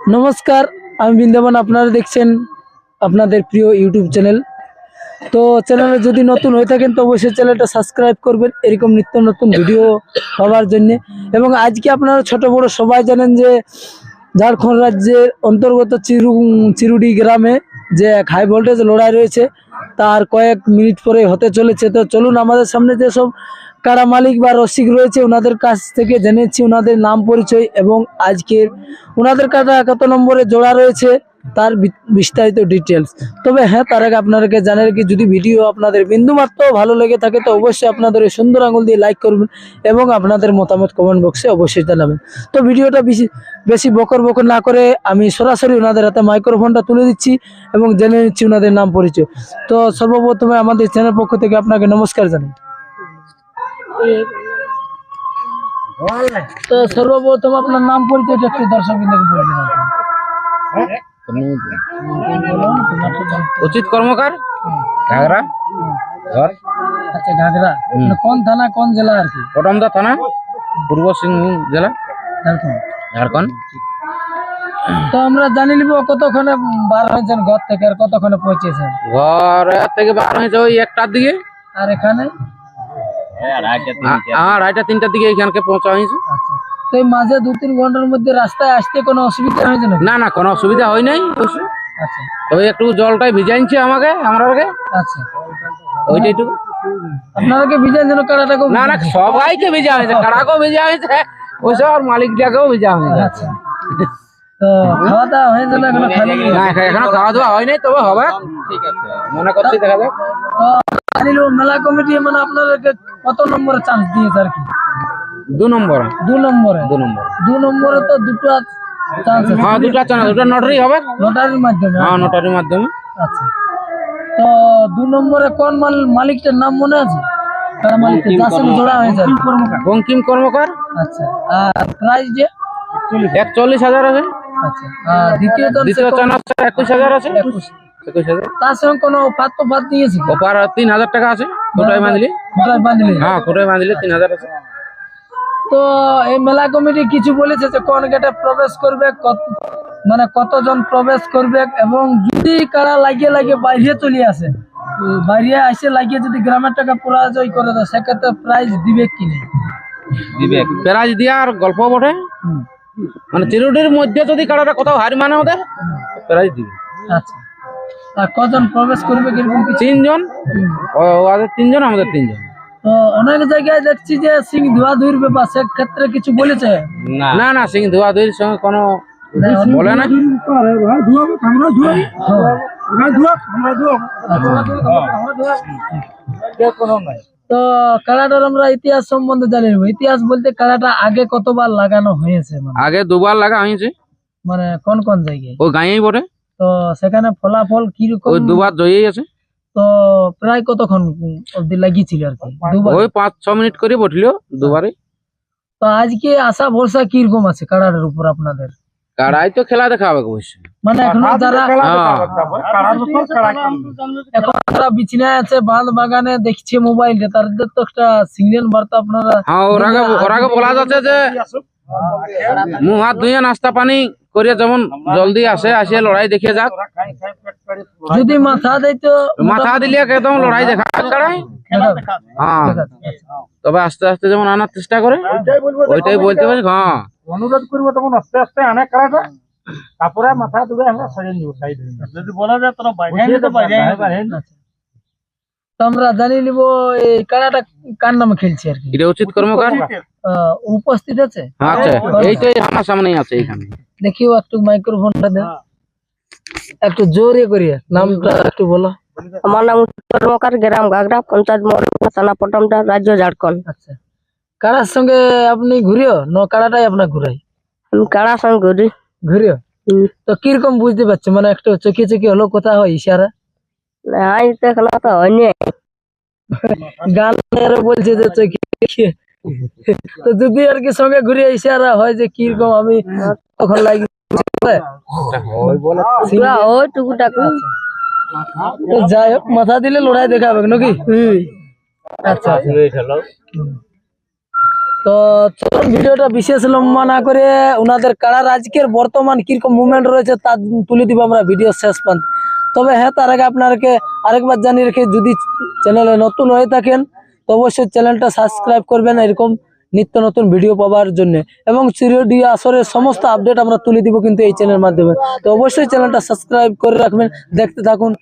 নমস্কার, আমি বৃন্দাবন, আপনারা দেখছেন আপনাদের প্রিয় ইউটিউব চ্যানেল। তো চ্যানেলে যদি নতুন হয়ে থাকেন, তো অবশ্যই চ্যানেলটা সাবস্ক্রাইব করবেন, এরকম নিত্য নতুন ভিডিও পাওয়ার জন্যে। এবং আজকে আপনারা ছোট বড় সবাই জানেন যে, ঝাড়খণ্ড রাজ্যের অন্তর্গত চিরু, চিরুডি গ্রামে যে এক হাই ভোল্টেজ লড়াই রয়েছে, তার কয়েক মিনিট পরে হতে চলেছে। তো চলুন, আমাদের সামনে যেসব কারা মালিক বা রসিক রয়েছে ওনাদের কাছ থেকে জেনেছি, ওনাদের নাম পরিচয় এবং আজকের ওনাদের কাটা কত নম্বরে জোড়া রয়েছে তার বিস্তারিত ডিটেলস তবে হ্যাঁ তার আগে আপনাদেরকে জানার কি যদি ভিডিও আপনাদের বিন্দু মাত্র ভালো লেগে থাকে, তো অবশ্যই আপনাদের ওই সুন্দর আঙুল দিয়ে লাইক করবেন এবং আপনাদের মতামত কমেন্ট বক্সে অবশ্যই জানাবেন। তো ভিডিওটা বেশি বেশি বকর বকর না করে আমি সরাসরি ওনাদের হাতে মাইক্রোফোনটা তুলে দিচ্ছি এবং জেনে নিচ্ছি ওনাদের নাম পরিচয়। তো সর্বপ্রথমে আমাদের চ্যানেল পক্ষ থেকে আপনাকে নমস্কার জানাই। তো সর্বপ্রথম আপনার নাম পরিচয়টা একটু দর্শক উচিত কর্মকার? ঘাগরা? ঘর? আচ্ছা ঘাগরা। মানে কোন থানা কোন জেলা আর কি? পটমদা থানা? পূর্ব সিংভূম জেলা? ঝাড়খণ্ড। ঝাড়খণ্ড। তো আমরা জানি নিব কতক্ষণে বার হয়েছেন ঘর থেকে আর কতক্ষণে পৌঁছেছেন? ঘর থেকে বার হয়েছে ওই একটার দিকে। আর এখানে? আড়াইটা তিনটার দিকে এখানকে পৌঁছা হয়েছে আচ্ছা। তো এই মাঝে দু তিন ঘণ্টার মধ্যে রাস্তায় আসতে কোনো অসুবিধা হয়েছে না না না কোনো অসুবিধা হয় নাই অবশ্য। আচ্ছা। তবে একটু জলটাই ভিজাইছে আমাকে আমরা আচ্ছা। ওইটাই একটু আপনাদেরকে বিজয় যেন কাটাটা খুব না না সবাইকে ভেজা হয়েছে কাড়াকেও ভেজা হয়েছে ওইসব আর মালিকটাকেও ভেজা হয়েছে। আচ্ছা। তো খাওয়া দাওয়া হয়েছে না এখনও খালি? না এখ- এখনও খাওয়া দাওয়া হয় নাই তবে হবে। মনে করছি দেখা যাক। তো জানি নিব মেলা কমিটি মানে আপনাদেরকে কত নম্বরে চান্স দিয়েছে আর কি? দু নম্বর। দু নম্বরে। দু নম্বর। দু নম্বরে তো দুটো চান্স আছে। হ্যাঁ দুটা চানা দুটা নটারি হবে? লটারির মাধ্যমে। হ্যাঁ নটারির মাধ্যমে। আচ্ছা। তো দু নম্বরে কোন মাল মালিকটার নাম মনে আছে? তার মালিক সঙ্গে জোড়া হয়েছে আর বঙ্কিম কর্মকার। আচ্ছা। আর প্রাইস যে? একচল্লিশ হাজার আছে। আচ্ছা। আর দ্বিতীয় দ্বিতীয় চানা একুশ হাজার আছে। একুশ। তার সঙ্গে কোনো তো দিয়েছে? তিন হাজার টাকা আছে বাঁধলি হ্যাঁ বাঁধলি তিন হাজার আছে। তো এই মেলা কমিটি কিছু বলেছে যে কোন গেটে প্রবেশ করবে কত মানে কতজন প্রবেশ করবে এবং যদি কারা লাগিয়ে লাগিয়ে বাইরে চলে আসে বাইরে আসে লাগিয়ে যদি গ্রামের টাকা পরাজয় করে দেয় সেক্ষেত্রে প্রাইজ দিবে কি নেই দিবে। প্রাইজ দিয়া আর গল্প বটে। মানে চিরুটির মধ্যে যদি কারোটা কোথাও হার মানে ওদের প্রাইজ দিবে। আচ্ছা। কজন প্রবেশ করবে কীরকম তিনজন। ও- ওদের তিনজন আমাদের তিনজন। তো অনেক জায়গায় দেখছি যে সিং ধোয়া ধুইর ব্যাপার সেক্ষেত্রে কিছু বলেছে? না। না সিং ধোয়া ধুইর সঙ্গে কোনো বলে না তো কাড়াটার আমরা ইতিহাস সম্বন্ধে জানি ইতিহাস বলতে কাড়াটা আগে কতবার লাগানো হয়েছে মানে? আগে দুবার লাগা হয়েছে। মানে কোন কোন জায়গায়? ও গাঁয়েই বটে। তো সেখানে ফলাফল কীরকম? ওই দুবার জয়ই আছে। তো প্রায় কতক্ষণ অব্দি লাগিয়েছিল আর কি? দুবার? ওই পাঁচ ছ মিনিট করে বটলিও দুবারে। তো আজকে আশা ভরসা কীরকম আছে কাড়াটার উপর আপনাদের? কাড়াই তো খেলা দেখাবে অবশ্যই। মানে এখনও যারা হ্যাঁ। এখন যারা বিছনায় আছে বাঁধ বাগানে দেখছে মোবাইলে তাদের তো একটা সিগন্যাল বার্তা আপনারা হ্যাঁ ওরাকে ওরাকে বলা যাচ্ছে যে মুখ হাত ধুয়ে নাস্তা পানি করে যেমন জলদি আসে আসে লড়াই দেখে যাক। যদি মাথা দেয় তো মাথা দিলে একদম লড়াই দেখা হ্যাঁ। আচ্ছা। তবে আস্তে আস্তে যেমন আনার চেষ্টা করে ওইটাই বলতে পারি হ্যাঁ। অনুরোধ করব তখন আস্তে আস্তে আনে কারাটা তারপরে মাথা তুলে আমরা সারিয়ে নিব সাইড যদি বলা যায় তোরা বাইরে তো বাইরে আচ্ছা। আমরা জানি নিব এই কাড়াটা কার নামে খেলছি আর কি? এটা উচিত কর্মকার। আহ, উপস্থিত আছে? হ্যাঁ, আছে এইটাই আমার সামনেই আছে এখানে। দেখিও একটু মাইক্রোফোনটা দেন। একটু জোরে করিয়া নামটা একটু বলো। আমার নাম কর্মকার গ্রাম গাগরা পঞ্চায়েত মহকুমা থানা পটমটা রাজ্য ঝাড়খণ্ড। আচ্ছা। কারার সঙ্গে আপনি ঘুরিও? ন কারাটাই আপনার ঘুরাই? আমি কাড়া সঙ্গে ঘুরি। ঘুরিও? তো কীরকম বুঝতে পারছ মানে একটু চোখে চোখে হলো কথা হয় ইশারা? তো এখন তো হয়নি। গান বলছে যে চোখে। তো যদি আর কি সঙ্গে ঘুরে ইশারা হয় যে কীরকম আমি তখন লাগি তো যাই হোক মাথা দিলে লড়াই দেখাবে নাকি? আচ্ছা। আচ্ছা। তো চলুন ভিডিওটা বিশেষ লম্বা না করে ওনাদের কারার আজকের বর্তমান কীরকম মুভমেন্ট রয়েছে তা তুলে দিব আমরা ভিডিও শেষ পর্যন্ত তবে হ্যাঁ তার আগে আপনাকে আরেকবার জানিয়ে রেখে যদি চ্যানেলে নতুন হয়ে থাকেন তো অবশ্যই চ্যানেলটা সাবস্ক্রাইব করবেন এরকম নিত্য নতুন ভিডিও পাওয়ার জন্য। এবং চিরডিও আসরের সমস্ত আপডেট আমরা তুলে দিব কিন্তু এই চ্যানেলের মাধ্যমে। তো অবশ্যই চ্যানেলটা সাবস্ক্রাইব করে রাখবেন। দেখতে থাকুন।